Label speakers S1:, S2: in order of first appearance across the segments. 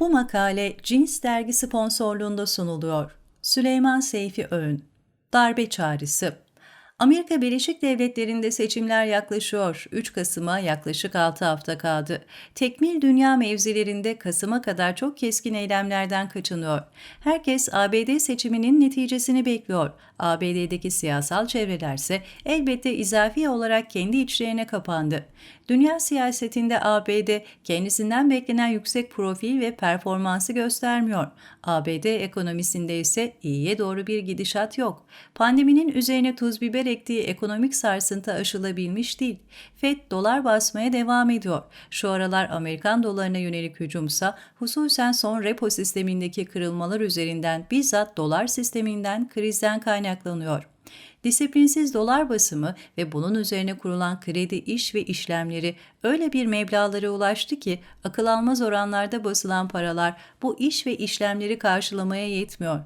S1: Bu makale Cins dergi sponsorluğunda sunuluyor. Süleyman Seyfi Öğün Darbe çağrısı Amerika Birleşik Devletleri'nde seçimler yaklaşıyor. 3 Kasım'a yaklaşık 6 hafta kaldı. Tekmil dünya mevzilerinde Kasım'a kadar çok keskin eylemlerden kaçınıyor. Herkes ABD seçiminin neticesini bekliyor. ABD'deki siyasal çevrelerse elbette izafi olarak kendi içlerine kapandı. Dünya siyasetinde ABD kendisinden beklenen yüksek profil ve performansı göstermiyor. ABD ekonomisinde ise iyiye doğru bir gidişat yok. Pandeminin üzerine tuz biber ektiği ekonomik sarsıntı aşılabilmiş değil. FED dolar basmaya devam ediyor. Şu aralar Amerikan dolarına yönelik hücumsa hususen son repo sistemindeki kırılmalar üzerinden bizzat dolar sisteminden krizden kaynaklanıyor. Disiplinsiz dolar basımı ve bunun üzerine kurulan kredi iş ve işlemleri öyle bir meblağlara ulaştı ki akıl almaz oranlarda basılan paralar bu iş ve işlemleri karşılamaya yetmiyor.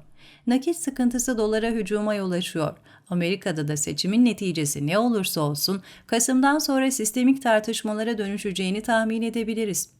S1: Nakit sıkıntısı dolara hücuma yol açıyor. Amerika'da da seçimin neticesi ne olursa olsun Kasım'dan sonra sistemik tartışmalara dönüşeceğini tahmin edebiliriz.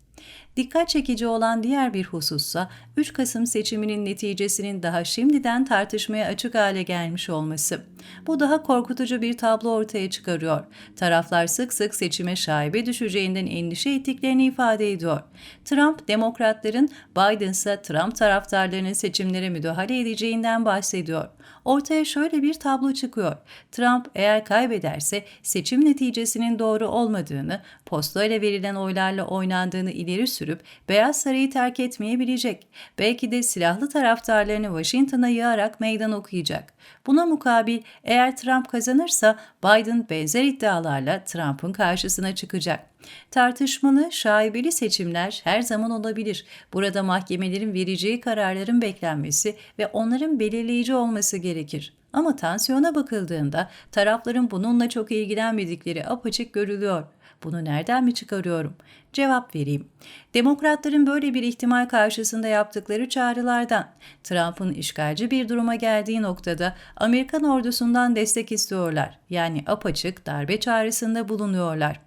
S1: Dikkat çekici olan diğer bir husussa 3 Kasım seçiminin neticesinin daha şimdiden tartışmaya açık hale gelmiş olması. Bu daha korkutucu bir tablo ortaya çıkarıyor. Taraflar sık sık seçime şaibe düşeceğinden endişe ettiklerini ifade ediyor. Trump, demokratların Biden ise Trump taraftarlarının seçimlere müdahale edeceğinden bahsediyor. Ortaya şöyle bir tablo çıkıyor. Trump eğer kaybederse seçim neticesinin doğru olmadığını, postayla verilen oylarla oynandığını ileri sürüp Beyaz Sarayı terk etmeyebilecek. Belki de silahlı taraftarlarını Washington'a yığarak meydan okuyacak. Buna mukabil eğer Trump kazanırsa Biden benzer iddialarla Trump'ın karşısına çıkacak. Tartışmalı, şaibeli seçimler her zaman olabilir. Burada mahkemelerin vereceği kararların beklenmesi ve onların belirleyici olması gerekir. Ama tansiyona bakıldığında tarafların bununla çok ilgilenmedikleri apaçık görülüyor. Bunu nereden mi çıkarıyorum? Cevap vereyim. Demokratların böyle bir ihtimal karşısında yaptıkları çağrılardan, Trump'ın işgalci bir duruma geldiği noktada Amerikan ordusundan destek istiyorlar. Yani apaçık darbe çağrısında bulunuyorlar.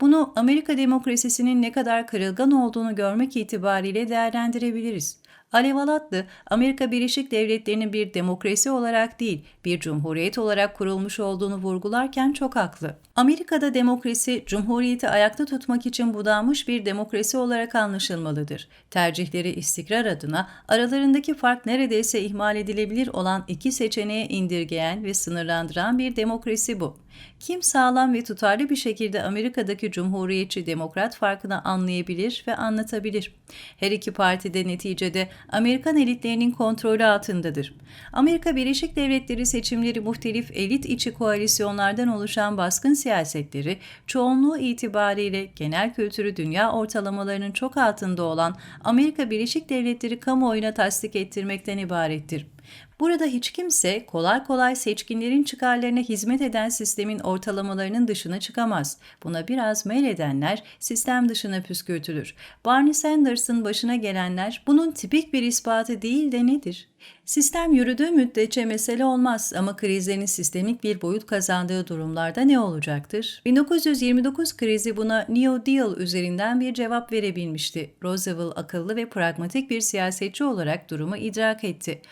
S1: Bunu Amerika demokrasisinin ne kadar kırılgan olduğunu görmek itibariyle değerlendirebiliriz. Alev Alatlı, Amerika Birleşik Devletleri'nin bir demokrasi olarak değil, bir cumhuriyet olarak kurulmuş olduğunu vurgularken çok haklı. Amerika'da demokrasi, cumhuriyeti ayakta tutmak için budanmış bir demokrasi olarak anlaşılmalıdır. Tercihleri istikrar adına aralarındaki fark neredeyse ihmal edilebilir olan iki seçeneğe indirgeyen ve sınırlandıran bir demokrasi bu. Kim sağlam ve tutarlı bir şekilde Amerika'daki cumhuriyetçi demokrat farkını anlayabilir ve anlatabilir. Her iki parti de neticede Amerikan elitlerinin kontrolü altındadır. Amerika Birleşik Devletleri seçimleri muhtelif elit içi koalisyonlardan oluşan baskın siyasetleri çoğunluğu itibariyle genel kültürü dünya ortalamalarının çok altında olan Amerika Birleşik Devletleri kamuoyuna tasdik ettirmekten ibarettir. Burada hiç kimse kolay kolay seçkinlerin çıkarlarına hizmet eden sistemin ortalamalarının dışına çıkamaz. Buna biraz meyledenler sistem dışına püskürtülür. Barney Sanders'ın başına gelenler bunun tipik bir ispatı değil de nedir? Sistem yürüdüğü müddetçe mesele olmaz ama krizlerin sistemik bir boyut kazandığı durumlarda ne olacaktır? 1929 krizi buna New Deal üzerinden bir cevap verebilmişti. Roosevelt akıllı ve pragmatik bir siyasetçi olarak durumu idrak etti.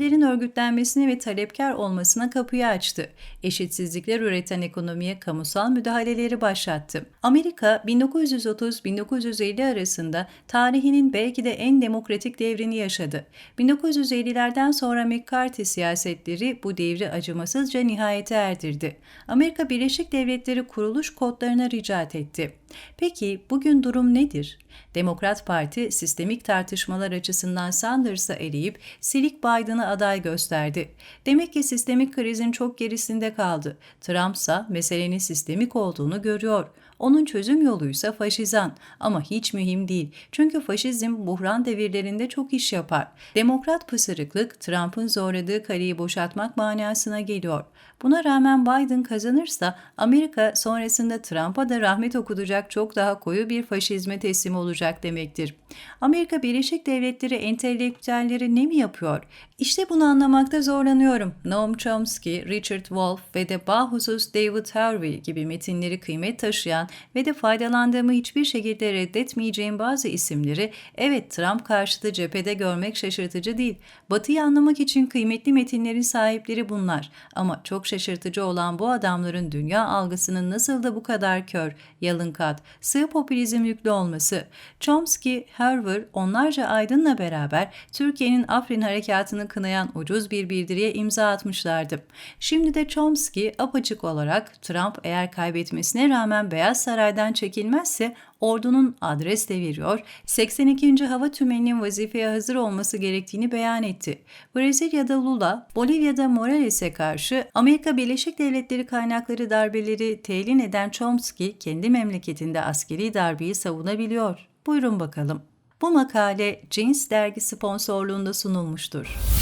S1: Aşağıdakilerin örgütlenmesine ve talepkar olmasına kapıyı açtı. Eşitsizlikler üreten ekonomiye kamusal müdahaleleri başlattı. Amerika 1930-1950 arasında tarihinin belki de en demokratik devrini yaşadı. 1900 1950'lerden sonra McCarthy siyasetleri bu devri acımasızca nihayete erdirdi. Amerika Birleşik Devletleri kuruluş kodlarına ricat etti. Peki bugün durum nedir? Demokrat Parti sistemik tartışmalar açısından Sanders'a eleyip silik Biden'ı aday gösterdi. Demek ki sistemik krizin çok gerisinde kaldı. Trump ise meselenin sistemik olduğunu görüyor. Onun çözüm yoluysa faşizan ama hiç mühim değil. Çünkü faşizm buhran devirlerinde çok iş yapar. Demokrat pısırıklık Trump'ın zorladığı kaleyi boşaltmak manasına geliyor. Buna rağmen Biden kazanırsa Amerika sonrasında Trump'a da rahmet okutacak çok daha koyu bir faşizme teslim olacak demektir. Amerika Birleşik Devletleri entelektüelleri ne mi yapıyor? İşte bunu anlamakta zorlanıyorum. Noam Chomsky, Richard Wolff ve de bahusus David Harvey gibi metinleri kıymet taşıyan ve de faydalandığımı hiçbir şekilde reddetmeyeceğim bazı isimleri evet Trump karşıtı cephede görmek şaşırtıcı değil. Batı'yı anlamak için kıymetli metinlerin sahipleri bunlar. Ama çok şaşırtıcı olan bu adamların dünya algısının nasıl da bu kadar kör, yalınkat, sığ popülizm yüklü olması. Chomsky, Harvard onlarca aydınla beraber Türkiye'nin Afrin harekatını kınayan ucuz bir bildiriye imza atmışlardı. Şimdi de Chomsky apaçık olarak Trump eğer kaybetmesine rağmen Beyaz Saray'dan çekilmezse ordunun adres de veriyor, 82. Hava Tümeni'nin vazifeye hazır olması gerektiğini beyan etti. Brezilya'da Lula, Bolivya'da Morales'e karşı Amerika Birleşik Devletleri kaynakları darbeleri telin eden Chomsky kendi memleketinde askeri darbeyi savunabiliyor. Buyurun bakalım. Bu makale Jeans dergi sponsorluğunda sunulmuştur.